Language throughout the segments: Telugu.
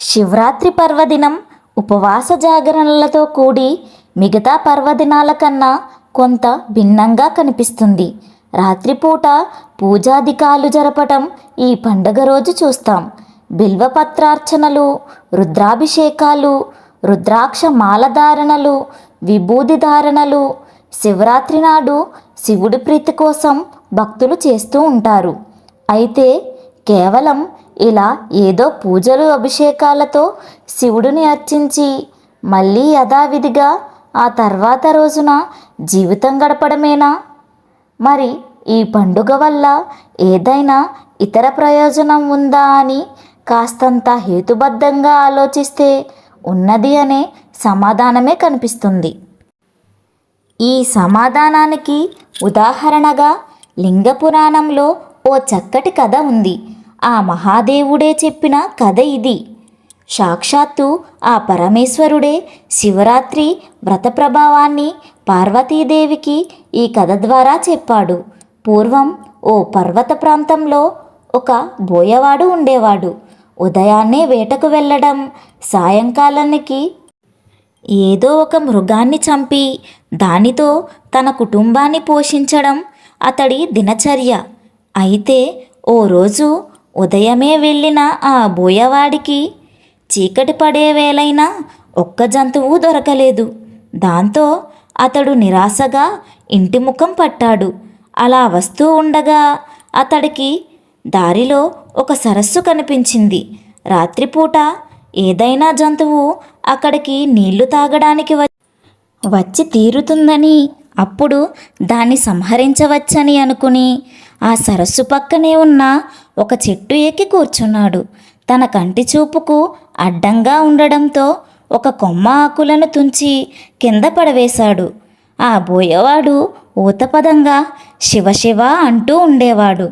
శివరాత్రి పర్వదినం ఉపవాస జాగరణలతో కూడి మిగతా పర్వదినాల కన్నా కొంత భిన్నంగా కనిపిస్తుంది. రాత్రిపూట పూజాధికాలు జరపటం ఈ పండుగ రోజు చూస్తాం. బిల్వపత్రార్చనలు రుద్రాభిషేకాలు రుద్రాక్ష మాలధారణలు విభూది ధారణలు శివరాత్రి నాడు శివుడి ప్రీతి కోసం భక్తులు చేస్తూ ఉంటారు. అయితే కేవలం ఇలా ఏదో పూజలు అభిషేకాలతో శివుడిని అర్చించి మళ్ళీ యథావిధిగా ఆ తర్వాత రోజున జీవితం గడపడమేనా? మరి ఈ పండుగ వల్ల ఏదైనా ఇతర ప్రయోజనం ఉందా అని కాస్తంత హేతుబద్ధంగా ఆలోచిస్తే ఉన్నది అనే సమాధానమే కనిపిస్తుంది. ఈ సమాధానానికి ఉదాహరణగా లింగ పురాణంలో ఓ చక్కటి కథ ఉంది. ఆ మహాదేవుడే చెప్పిన కథ ఇది. సాక్షాత్తు ఆ పరమేశ్వరుడే శివరాత్రి వ్రత ప్రభావాన్ని పార్వతీదేవికి ఈ కథ ద్వారా చెప్పాడు. పూర్వం ఓ పర్వత ప్రాంతంలో ఒక బోయవాడు ఉండేవాడు. ఉదయాన్నే వేటకు వెళ్ళడం సాయంకాలానికి ఏదో ఒక మృగాన్ని చంపి దానితో తన కుటుంబాన్ని పోషించడం అతడి దినచర్య. అయితే ఓ రోజు ఉదయమే వెళ్ళిన ఆ బోయవాడికి చీకటి పడే వేలైనా ఒక్క జంతువు దొరకలేదు. దాంతో అతడు నిరాశగా ఇంటి ముఖం పట్టాడు. అలా వస్తూ ఉండగా అతడికి దారిలో ఒక సరస్సు కనిపించింది. రాత్రిపూట ఏదైనా జంతువు అక్కడికి నీళ్ళు తాగడానికి వ వచ్చి తీరుతుందని అప్పుడు దాన్ని సంహరించవచ్చని అనుకుని ఆ సరస్సు పక్కనే ఉన్న ఒక చెట్టు ఎక్కి కూర్చున్నాడు. తన కంటి చూపుకు అడ్డంగా ఉండడంతో ఒక కొమ్మ ఆకులను తుంచి కింద పడవేశాడు. ఆ బోయవాడు ఊతపదంగా శివ శివ అంటూ ఉండేవాడు.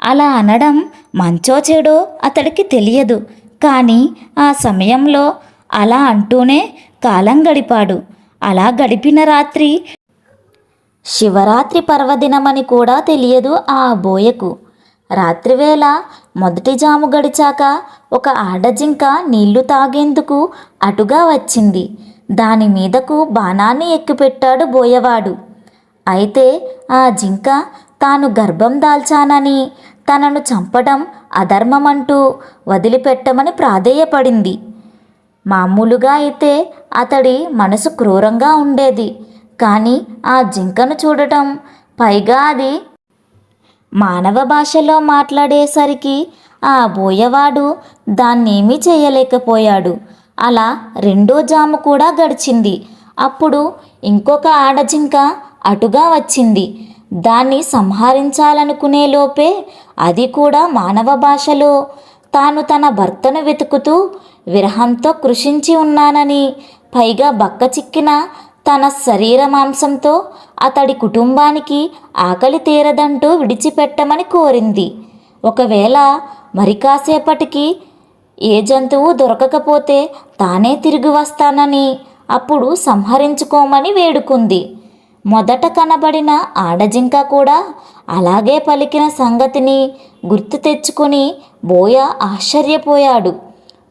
అలా అనడం మంచో చెడో అతడికి తెలియదు. కానీ ఆ సమయంలో అలా అంటూనే కాలం గడిపాడు. అలా గడిపిన రాత్రి శివరాత్రి పర్వదినమని కూడా తెలియదు ఆ బోయకు. రాత్రివేళ మొదటి జాము గడిచాక ఒక ఆడజింక నీళ్ళు తాగేందుకు అటుగా వచ్చింది. దాని మీదకు బాణాన్ని ఎక్కిపెట్టాడు బోయవాడు. అయితే ఆ జింక తాను గర్భం దాల్చానని తనను చంపడం అధర్మమంటూ వదిలిపెట్టమని ప్రాధేయపడింది. మామూలుగా అయితే అతడి మనసు క్రూరంగా ఉండేది. కానీ ఆ జింకను చూడటం. పైగా అది మానవ భాషలో మాట్లాడేసరికి ఆ బోయవాడు దాన్నేమీ చేయలేకపోయాడు. అలా రెండో జాము కూడా గడిచింది. అప్పుడు ఇంకొక ఆడజింక అటుగా వచ్చింది. దాన్ని సంహరించాలనుకునే లోపే అది కూడా మానవ భాషలో. తాను తన భర్తను వెతుకుతూ విరహంతో కృషించి ఉన్నానని పైగా బక్క చిక్కిన తన శరీర మాంసంతో అతడి కుటుంబానికి ఆకలి తీరదంటూ విడిచిపెట్టమని కోరింది. ఒకవేళ మరి కాసేపటికి ఏ జంతువు దొరకకపోతే తానే తిరిగి వస్తానని అప్పుడు సంహరించుకోమని వేడుకుంది. మొదట కనబడిన ఆడజింక కూడా అలాగే పలికిన సంగతిని గుర్తు తెచ్చుకుని బోయ ఆశ్చర్యపోయాడు.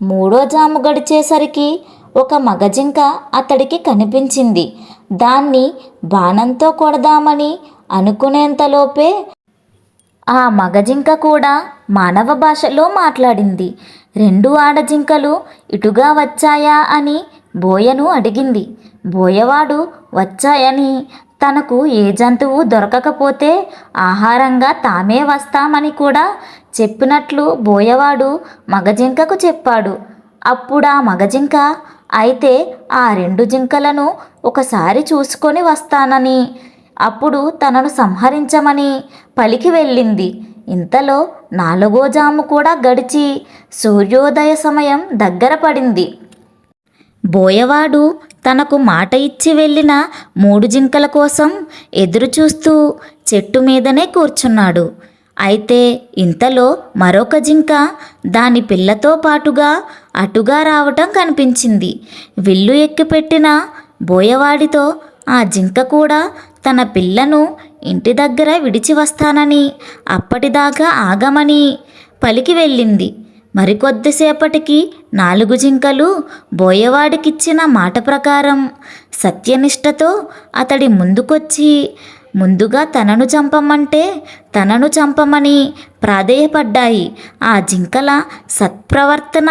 మూడో జాము గడిచేసరికి ఒక మగజింక అతడికి కనిపించింది. దాన్ని బాణంతో కొడదామని అనుకునేంతలోపే ఆ మగజింక కూడా మానవ భాషలో మాట్లాడింది. రెండు ఆడజింకలు ఇటుగా వచ్చాయా అని బోయను అడిగింది. బోయవాడు వచ్చాయని తనకు ఏ జంతువు దొరకకపోతే ఆహారంగా తామే వస్తామని కూడా చెప్పినట్లు బోయవాడు మగజింకకు చెప్పాడు. అప్పుడు ఆ మగజింక అయితే ఆ రెండు జింకలను ఒకసారి చూసుకొని వస్తానని. అప్పుడు తనను సంహరించమని పలికి వెళ్ళింది. ఇంతలో నాలుగో జాము కూడా గడిచి సూర్యోదయ సమయం దగ్గర పడింది. బోయవాడు తనకు మాట ఇచ్చి వెళ్ళిన మూడు జింకల కోసం ఎదురు చూస్తూ చెట్టు మీదనే కూర్చున్నాడు. అయితే ఇంతలో మరొక జింక దాని పిల్లతో పాటుగా అటుగా రావటం కనిపించింది. విల్లు ఎక్కిపెట్టిన బోయవాడితో ఆ జింక కూడా తన పిల్లను ఇంటి దగ్గర విడిచి వస్తానని అప్పటిదాకా ఆగమని పలికి వెళ్ళింది. మరికొద్దిసేపటికి నాలుగు జింకలు బోయవాడికిచ్చిన మాట ప్రకారం సత్యనిష్టతో అతడి ముందుకొచ్చి ముందుగా తనను చంపమంటే తనను చంపమని ప్రాధేయపడ్డాయి. ఆ జింకల సత్ప్రవర్తన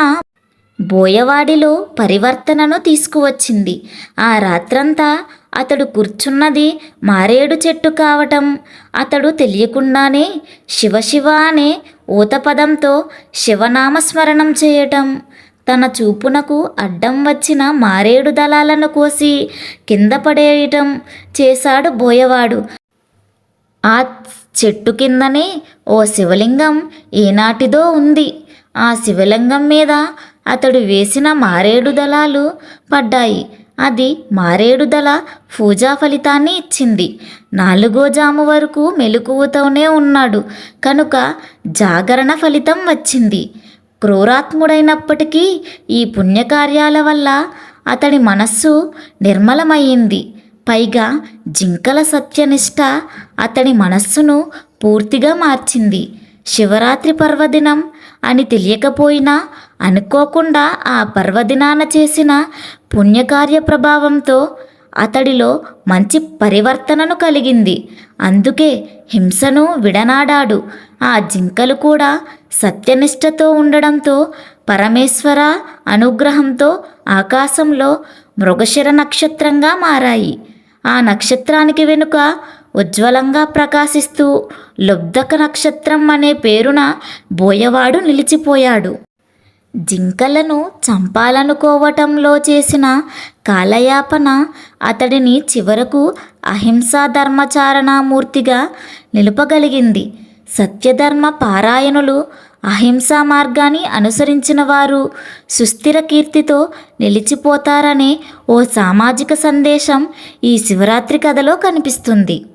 బోయవాడిలో పరివర్తనను తీసుకువచ్చింది. ఆ రాత్రంతా అతడు కూర్చున్నది మారేడు చెట్టు కావటం. అతడు తెలియకుండానే శివశివ అనే ఊతపదంతో శివనామస్మరణం చేయటం. తన చూపునకు అడ్డం వచ్చిన మారేడు దళాలను కోసి కింద పడేయటం చేశాడు బోయవాడు. ఆ చెట్టు కిందనే ఓ శివలింగం ఏనాటిదో ఉంది. ఆ శివలింగం మీద అతడు వేసిన మారేడు దళాలు పడ్డాయి. అది మారేడు దళ పూజా ఫలితాన్ని ఇచ్చింది. నాలుగో జాము వరకు మెలకువతోనే ఉన్నాడు. కనుక జాగరణ ఫలితం వచ్చింది. క్రూరాత్ముడైనప్పటికీ ఈ పుణ్యకార్యాల వల్ల అతడి మనస్సు నిర్మలమయ్యింది. పైగా జింకల సత్యనిష్ట అతడి మనస్సును పూర్తిగా మార్చింది. శివరాత్రి పర్వదినం అని తెలియకపోయినా అనుకోకుండా ఆ పర్వదినాన చేసిన పుణ్యకార్య ప్రభావంతో అతడిలో మంచి పరివర్తనను కలిగింది. అందుకే హింసను విడనాడాడు. ఆ జింకలు కూడా సత్యనిష్టతో ఉండడంతో పరమేశ్వర అనుగ్రహంతో ఆకాశంలో మృగశిర నక్షత్రంగా మారాయి. ఆ నక్షత్రానికి వెనుక ఉజ్వలంగా ప్రకాశిస్తూ లుబ్ధక నక్షత్రం అనే పేరున బోయవాడు నిలిచిపోయాడు. జింకలను చంపాలనుకోవటంలో చేసిన కాలయాపన అతడిని చివరకు అహింసా ధర్మచారణామూర్తిగా నిలుపగలిగింది. సత్యధర్మ పారాయణులు అహింసా మార్గాన్ని అనుసరించిన వారు సుస్థిర కీర్తితో నిలిచిపోతారనే ఓ సామాజిక సందేశం ఈ శివరాత్రి కథలో కనిపిస్తుంది.